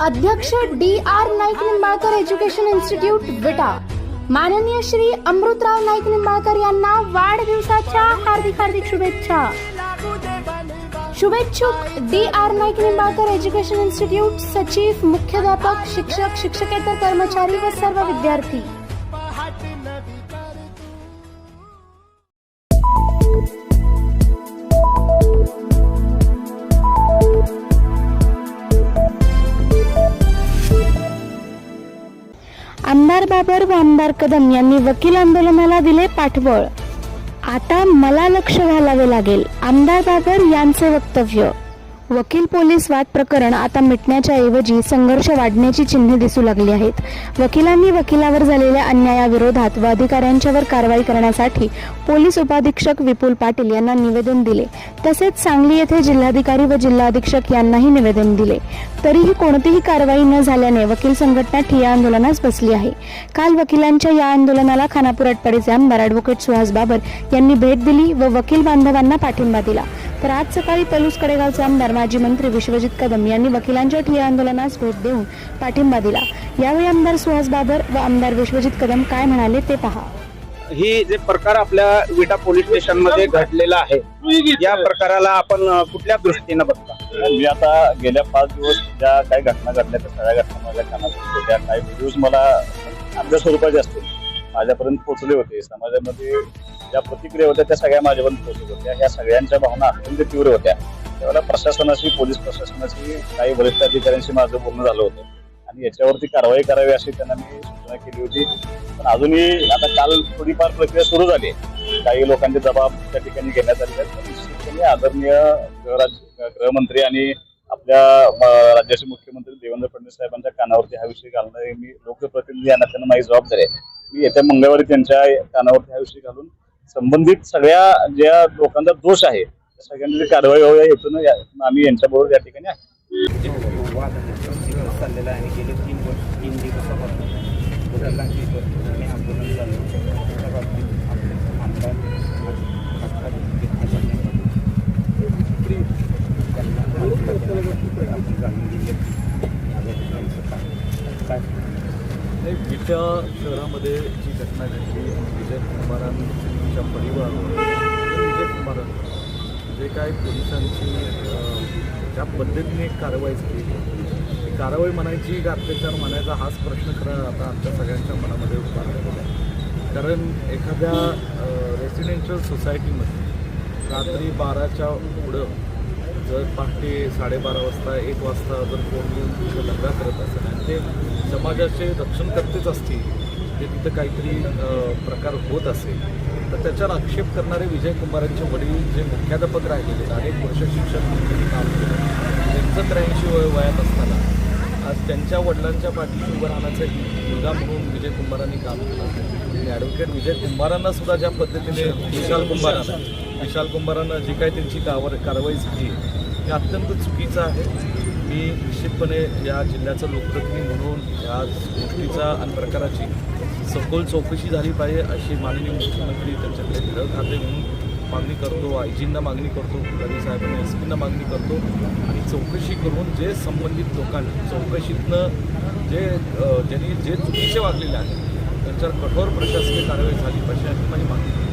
अध्यक्ष D R Naik Nimbalkar education institute Vita. माननीय श्री अमृतराव नाईक निंबाळकर यांना वाढदिवसाच्या हार्दिक हार्दिक शुभेच्छा. शुभेच्छुक D R Naik Nimbalkar education institute सचिव मुख्याध्यापक शिक्षक शिक्षकेतर कर्मचारी व सर्व विद्यार्थी. आमदार बाबर व आमदार कदम यांनी वकील आंदोलनाला दिले पाठबळ. आता मला लक्ष घालावे लागेल. आमदार बाबर यांचे वक्तव्य. वकील पोलीस वाद प्रकरण आता मिटण्याच्या ऐवजी संघर्ष वाढण्याची चिन्हे दिसू लागली आहेत. वकिलांनी वकिलावर झालेल्या अन्यायाविरोधात व अधिकाऱ्यांच्यावर कारवाई करण्यासाठी पोलीस उपाधीक्षक विपुल पाटील यांना निवेदन दिले. तसेच सांगली येथे जिल्हाधिकारी व जिल्हा अधीक्षक यांनाही निवेदन दिले. तरीही कोणतीही कारवाई न झाल्याने वकील संघटना ठिया आंदोलनास बसली आहे. काल वकिलांच्या या आंदोलनाला खानापूर अटपाडीचे आमदार अॅडव्होकेट सुहास बाबर यांनी भेट दिली व वकील बांधवांना पाठिंबा दिला. तर आज सकाळी तलूस कडेगावचे आमदार माजी मंत्री विश्वजित कदम यांनी वकिलांच्या ठिय्या आंदोलनास भेट देऊन पाठिंबा दिला. यावेळी आमदार सुहास बाबर व आमदार विश्वजित कदम काय म्हणाले ते पहा. ही जे प्रकार आपल्या विटा पोलीस स्टेशनमध्ये घडलेला आहे या प्रकाराला आपण कुठल्या दृष्टीनं बघता? मी आता गेल्या पाच दिवस ज्या काही घटना घडल्या त्या सगळ्या घटना माझ्या कानात होत्या. काही व्हिडिओज मला अर्ध्या स्वरूपाचे असतील. माझ्यापर्यंत पोहोचले होते. समाजामध्ये ज्या प्रतिक्रिया होत्या त्या सगळ्या माझ्यापर्यंत पोहोचत होत्या. या सगळ्यांच्या भावना अत्यंत तीव्र होत्या. त्यावेळेला प्रशासनाशी पोलीस प्रशासनाशी काही वरिष्ठ अधिकाऱ्यांशी माझं बोलणं झालं होतं. आणि याच्यावरती कारवाई करावी अशी त्यांना मी सूचना केली होती. पण अजूनही आता काल थोडीफार प्रक्रिया सुरू झाली आहे. काही लोकांचे जबाब त्या ठिकाणी घेण्यात आले आहेत. निश्चितपणे आदरणीय गृहराज्य गृहमंत्री आणि आपल्या राज्याचे मुख्यमंत्री देवेंद्र फडणवीस साहेबांच्या कानावरती हा विषय घालणं मी लोकप्रतिनिधी यांना त्यांना माझी जबाबदारी आहे. मी येत्या मंगळवारी त्यांच्या कानावरती हा विषय घालून संबंधित सगळ्या ज्या लोकांचा दोष आहे त्या सगळ्यांची कारवाई व्हावी हेतून आम्ही यांच्याबरोबर या ठिकाणी आहे चाललेला आहे गेले तीन वर्ष तीन दिवसापासून आंदोलन चालू आहे. त्या बाबतीत आपले आमदार खासदार घेतण्यासाठी त्यांना आपण जाणून दिले काय नाही शहरामध्ये जी घटना घडली विजय कुमारांच्या परिवारावर म्हणजे विजय कुमारांवर जे काय पोलिसांची ज्या पद्धतीने कारवाई झाली ती कारवाई म्हणायची का अत्याचार म्हणायचा हाच प्रश्न खरा आता आमच्या सगळ्यांच्या मनामध्ये उभारलेला आहे. कारण एखाद्या रेसिडेन्शियल सोसायटीमध्ये रात्री बाराच्या पुढं जर पहाटे साडेबारा वाजता एक वाजता जर कोण येऊन तिथं दंगा करत असेल आणि ते समाजाचे रक्षणकर्तेच असतील जे तिथं काहीतरी प्रकार होत असेल तर त्याच्यावर आक्षेप करणारे विजय कुमारांचे वडील जे मुख्याध्यापक राहिलेले अनेक वर्ष शिक्षण म्हणून काम केलं. त्यांचं त्र्याऐंशी वय वयात असताना आज त्यांच्या वडिलांच्या पाठीशी उभं राहण्याचा एक मुलगा म्हणून विजय कुंभारांनी काम केलं आणि ॲडव्होकेट विजय कुंभारांना सुद्धा ज्या पद्धतीने विशाल कुंभारांना विशाल कुंभारांना जी काही त्यांची कावर कारवाई झाली हे अत्यंत चुकीचं आहे. मी निश्चितपणे या जिल्ह्याचा लोकप्रतिनिधी म्हणून या गोष्टीचा आणि प्रकाराची सखोल चौकशी झाली पाहिजे अशी माननीय मुख्यमंत्री त्यांच्याकडे विरोध खाते म्हणून मागणी करतो आय जींना मागणी करतो रवी साहेबांना एस पींना मागणी करतो आणि चौकशी करून जे संबंधित लोकांनी चौकशीतनं जे ज्यांनी जे चुकीचे वागलेले आहेत त्यांच्यावर कठोर प्रशासकीय कारवाई झाली पाहिजे अशी माझी मागणी